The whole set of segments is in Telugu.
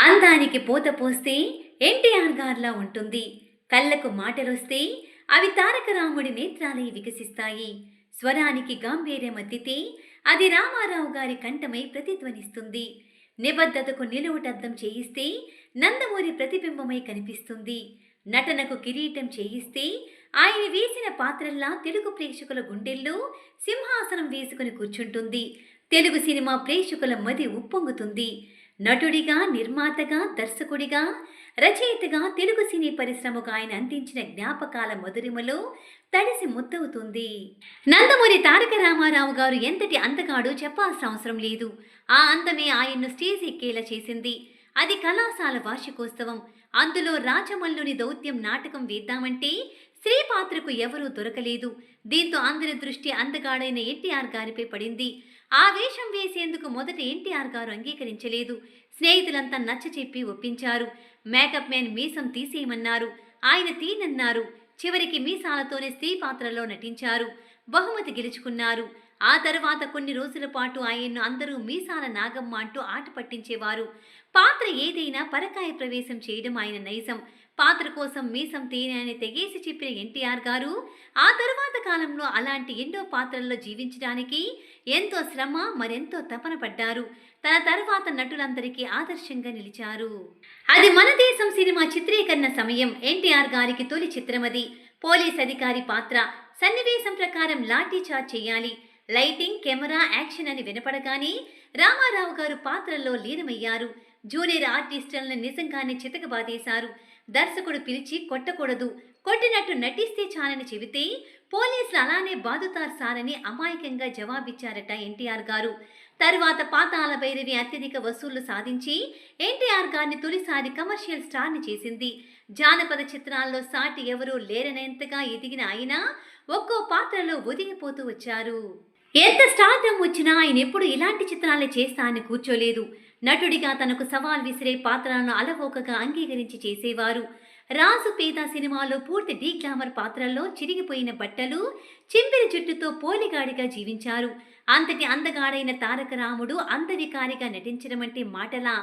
అందానికి పూత పోస్తే ఎన్టీఆర్ గారిలా ఉంటుంది. కళ్ళకు మాటలొస్తే అవి తారక రాముడి నేత్రాలై వికసిస్తాయి. స్వరానికి గాంభీర్యం అద్దితే అది రామారావు గారి కంఠమై ప్రతిధ్వనిస్తుంది. నిబద్ధతకు నిలువుటద్దం చేయిస్తే నందమూరి ప్రతిబింబమై కనిపిస్తుంది. నటనకు కిరీటం చేయిస్తే ఆయన వేసిన పాత్రల్లా తెలుగు ప్రేక్షకుల గుండెల్లో సింహాసనం వేసుకుని కూర్చుంటుంది. తెలుగు సినిమా ప్రేక్షకుల మది ఉప్పొంగుతుంది. నటుడిగా నిర్మాతగా దర్శకుడిగా రచయితగా తెలుగు సినీ పరిశ్రమకు ఆయన అందించిన జ్ఞాపకాల మధురిమలో తడిసి ముద్దవుతుంది. నందమూరి తారక రామారావు గారు ఎంతటి అందగాడో చెప్పాల్సిన అవసరం లేదు. ఆ అందమే ఆయన్ను స్టేజ్ ఎక్కేలా చేసింది. అది కళాశాల వార్షికోత్సవం. అందులో రాజమల్లుని దౌత్యం నాటకం వేద్దామంటే స్త్రీ పాత్రకు ఎవరూ దొరకలేదు. దీంతో అందరి దృష్టి అందగాడైన ఎన్టీఆర్ గారిపై పడింది. ఆ వేషం వేసేందుకు మొదట ఎన్టీఆర్ గారు అంగీకరించలేదు. స్నేహితులంతా నచ్చ చెప్పి ఒప్పించారు. మేకప్ మ్యాన్ మీసం తీసేయమన్నారు. ఆయన తీనన్నారు. చివరికి మీసాలతోనే స్త్రీ పాత్రలో నటించారు. బహుమతి గెలుచుకున్నారు. ఆ తర్వాత కొన్ని రోజుల పాటు ఆయన్ను అందరూ మీసాల నాగమ్మ అంటూ ఆట పట్టించేవారు. పాత్ర ఏదైనా పరకాయ ప్రవేశం చేయడం ఆయన నైజం. పాత్ర కోసం మీసం తేనె అని తెగేసి చెప్పిన ఎన్టీఆర్ గారు ఆ తరువాత కాలంలో అలాంటి ఎన్నో పాత్రల్లో జీవించడానికి ఎంతో శ్రమ మరెంతో తపన పడ్డారు. తన తర్వాత నటులందరికీ ఆదర్శంగా నిలిచారు. అది మన దేశం సినిమా చిత్రీకరణ సమయం. ఎన్టీఆర్ గారికి తొలి చిత్రమది. పోలీస్ అధికారి పాత్ర. సన్నివేశం ప్రకారం లాఠీ చార్జ్ చేయాలి. లైటింగ్ కెమెరా యాక్షన్ అని వినపడగానే రామారావు గారు పాత్రల్లో లీనమయ్యారు. జూనియర్ ఆర్టిస్టులను నిజంగానే చితకబాదేశారు. దర్శకుడు పిలిచి కొట్టకూడదు కొట్టినట్టు నటిస్తే చాలని చెబితే పోలీసులు అలానే బాదుతారు సారని అమాయకంగా జవాబిచ్చారట ఎన్టీఆర్ గారు. తర్వాత పాతాల భైరవి అత్యధిక వసూళ్ళు సాధించి ఎన్టీఆర్ గారిని తొలిసారి కమర్షియల్ స్టార్ని చేసింది. జానపద చిత్రాల్లో సాటి ఎవరూ లేరనేంతగా ఎదిగిన ఆయన ఒక్కో పాత్రలో ఒదిగిపోతూ వచ్చారు. ఎంత స్టార్డమ్ వచ్చినా ఆయన ఎప్పుడు ఇలాంటి చిత్రాలే చేస్తా అని కూర్చోలేదు. నటుడిగా తనకు సవాల్ విసిరే పాత్రలను అలవోకగా అంగీకరించి చేసేవారు. రాజు పేద సినిమాలో పూర్తి డీ గ్లామర్ పాత్రల్లో చిరిగిపోయిన బట్టలు చింపిరి జుట్టుతో పోలిగాడిగా జీవించారు. అంతటి అందగాడైన తారక రాముడు అందవికారిగా నటించడం అంటే మాటలా?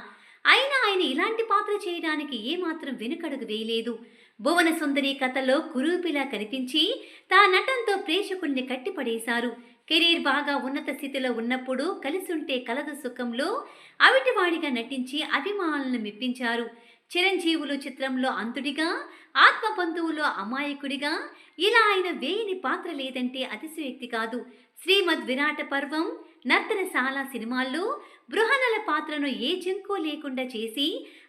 అయినా ఆయన ఇలాంటి పాత్ర చేయడానికి ఏమాత్రం వెనుకడుగు వేయలేదు. భువన సుందరి కథలో కురూపిలా కనిపించి తా నటంతో ప్రేక్షకుల్ని కట్టిపడేశారు. కెరీర్ బాగా ఉన్నత స్థితిలో ఉన్నప్పుడు కలిసుంటే కలదు సుఖంలో అవిటివాడిగా నటించి అభిమానులను మెప్పించారు. చిరంజీవులు చిత్రంలో అంతుడిగా ఆత్మబంధువులో అమాయకుడిగా ఇలా ఆయన వేయని పాత్ర లేదంటే అతిశయోక్తి కాదు. శ్రీమద్ విరాట పర్వం నర్తనశాల సినిమాల్లో బృహణల పాత్రను ఏ జంకో లేకుండా చేసి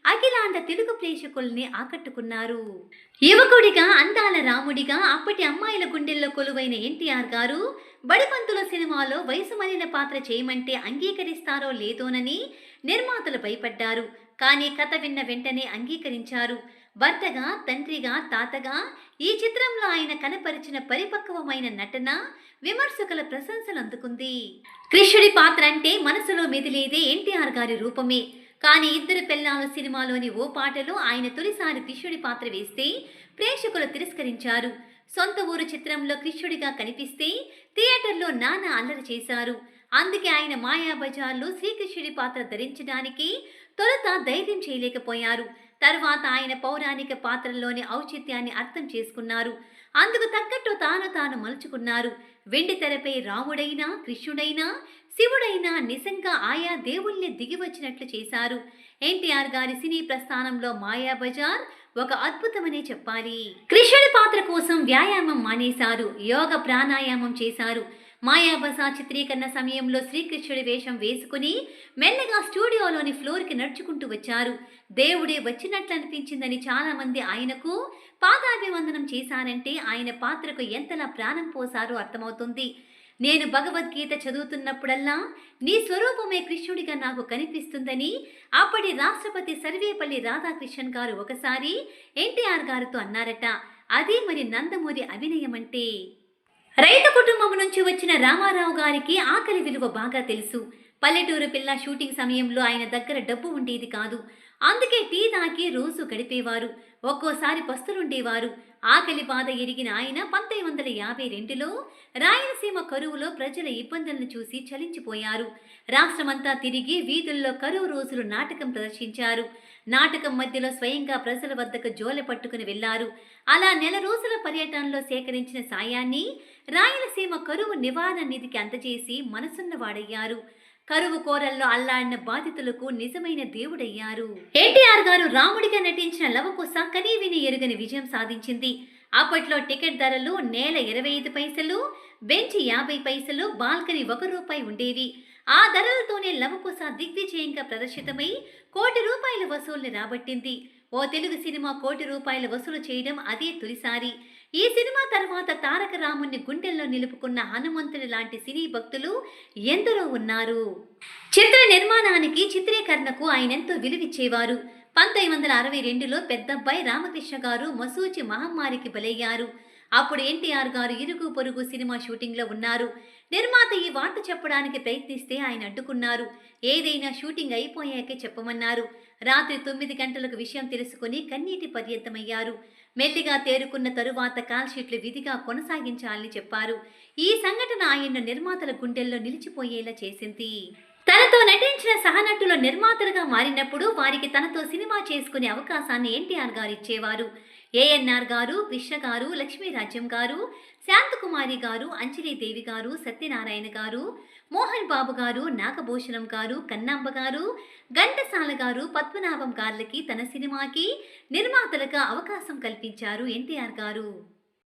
అఖిలాండ తెలుగు ప్రేక్షకుల్ని ఆకట్టుకున్నారు. యువకుడిగా అందాల రాముడిగా అప్పటి అమ్మాయిల గుండెల్లో కొలువైన ఎన్టీఆర్ గారు బడిపంతుల సినిమాలో వయసు మరిన పాత్ర చేయమంటే అంగీకరిస్తారో లేదోనని నిర్మాతలు భయపడ్డారు. కానీ కథ విన్న వెంటనే అంగీకరించారు. భర్తగా తండ్రిగా తాతగా ఈ చిత్రంలో ఆయన కనపరిచిన పరిపక్వమైన నటన విమర్శకుల ప్రశంసలు అందుకుంది. కృష్ణుడి పాత్ర అంటే మనసులో మెదిలేదే ఎన్టీఆర్ గారి రూపమే. కానీ ఇద్దరు పెళ్ళాల సినిమాలోని ఓ పాటలో ఆయన తొలిసారి కృష్ణుడి పాత్ర వేస్తే ప్రేక్షకులు తిరస్కరించారు. సొంత ఊరు చిత్రంలో కృష్ణుడిగా కనిపిస్తే థియేటర్లో నానా అల్లరి చేశారు. అందుకే ఆయన మాయాబజార్లో శ్రీకృష్ణుడి పాత్ర ధరించడానికి తొలుత ధైర్యం చేయలేకపోయారు. తర్వాత ఆయన పౌరాణిక పాత్రలోని ఔచిత్యాన్ని అర్థం చేసుకున్నారు. అందుకు తగ్గట్టు తాను తాను మలుచుకున్నారు. వెండి తెరపై రాముడైనా కృష్ణుడైనా శివుడైనా నిజంగా ఆయా దేవుళ్ళే దిగివచ్చినట్లు చేశారు. ఎన్టీఆర్ గారి సినీ ప్రస్థానంలో మాయాబజార్ ఒక అద్భుతమనే చెప్పాలి. కృష్ణుడి పాత్ర కోసం వ్యాయామం మానేశారు. యోగ ప్రాణాయామం చేశారు. మాయాబజా చిత్రీకరణ సమయంలో శ్రీకృష్ణుడి వేషం వేసుకుని మెల్లగా స్టూడియోలోని ఫ్లోర్కి నడుచుకుంటూ వచ్చారు. దేవుడే వచ్చినట్లు అనిపించిందని చాలామంది ఆయనకు పాదాభివందనం చేశారంటే ఆయన పాత్రకు ఎంతలా ప్రాణం పోసారో అర్థమవుతుంది. నేను భగవద్గీత చదువుతున్నప్పుడల్లా నీ స్వరూపమే కృష్ణుడిగా నాకు కనిపిస్తుందని అప్పటి రాష్ట్రపతి సర్వేపల్లి రాధాకృష్ణన్ గారు ఒకసారి ఎన్టీఆర్ గారితో అన్నారట. అదే మరి నందమూరి అభినయం అంటే రైతు కుటుంబం నుంచి వచ్చిన రామారావు గారికి ఆకలి విలువ బాగా తెలుసు. పల్లెటూరు పిల్ల షూటింగ్ సమయంలో ఆయన దగ్గర డబ్బు ఉండేది కాదు. అందుకే టీ తాకి రోజు గడిపేవారు. ఒక్కోసారి పస్తులుండేవారు. ఆకలి బాధ ఎరిగిన ఆయన పంతొమ్మిది వందల యాభై రెండులో రాయలసీమ కరువులో ప్రజల ఇబ్బందులను చూసి చలించిపోయారు. రాష్ట్రమంతా తిరిగి వీధుల్లో కరువు రోజులు నాటకం ప్రదర్శించారు. నాటకం మధ్యలో స్వయంగా ప్రజల వద్దకు జోలె పట్టుకుని వెళ్ళారు అలా నెల రోజుల పర్యటనలో సేకరించిన సాయాన్ని రాయలసీమ కరువు నివారణ నిధికి అందజేసి మనసున్నవాడయ్యారు. కరువు కోరల్లో అల్లాడిన బాధితులకు నిజమైన దేవుడయ్యారు. ఎన్టీఆర్ గారు రాముడిగా నటించిన లవకుశ కనీవిని ఎరుగని విజయం సాధించింది. అప్పట్లో టికెట్ ధరలు నేల ఇరవై ఐదు పైసలు బెంచ్ యాభై పైసలు బాల్కనీ ఒక రూపాయి ఉండేవి. ఆ ధరలతోనే లవకుశ దిగ్విజయంగా ప్రదర్శితమై కోటి రూపాయల వసూల్ని రాబట్టింది. ఓ తెలుగు సినిమా కోటి రూపాయల వసూలు చేయడం అదే తొలిసారి. ఈ సినిమా తర్వాత తారక రాముని గుండెల్లో నిలుపుకున్న హనుమంతుని లాంటి సినీ భక్తులు ఎందరో ఉన్నారు. చిత్ర నిర్మాణానికి చిత్రీకరణకు ఆయనెంతో విలువిచ్చేవారు. పంతొమ్మిది వందల అరవై రెండులో పెద్దబ్బాయి రామకృష్ణ గారు మసూచి మహమ్మారికి బలయ్యారు. అప్పుడు ఎన్టీఆర్ గారు ఇరుగు పొరుగు సినిమా షూటింగ్లో ఉన్నారు. నిర్మాత ఈ వార్త చెప్పడానికి ప్రయత్నిస్తే ఆయన అడ్డుకున్నారు ఏదైనా షూటింగ్ అయిపోయాకే చెప్పమన్నారు. రాత్రి తొమ్మిది గంటలకు విషయం తెలుసుకుని కన్నీటి పర్యంతమయ్యారు. మెల్లిగా తేరుకున్న తరువాత కాల్షీట్లు విధిగా కొనసాగించాలని చెప్పారు. ఈ సంఘటన ఆయన్ను నిర్మాతల గుండెల్లో నిలిచిపోయేలా చేసింది. తనతో నటించిన సహనటులు నిర్మాతలుగా మారినప్పుడు వారికి తనతో సినిమా చేసుకునే అవకాశాన్ని ఎన్టీఆర్ గారు ఇచ్చేవారు. ఏఎన్ఆర్ గారు కృష్ణ గారు లక్ష్మీరాజ్యం గారు శాంతకుమారి గారు అంజలీదేవి గారు సత్యనారాయణ గారు మోహన్ బాబు గారు నాగభూషణం గారు కన్నాంబ గారు ఘంటసాల గారు పద్మనాభం గార్లకి తన సినిమాకి నిర్మాతలుగా అవకాశం కల్పించారు ఎన్టీఆర్ గారు.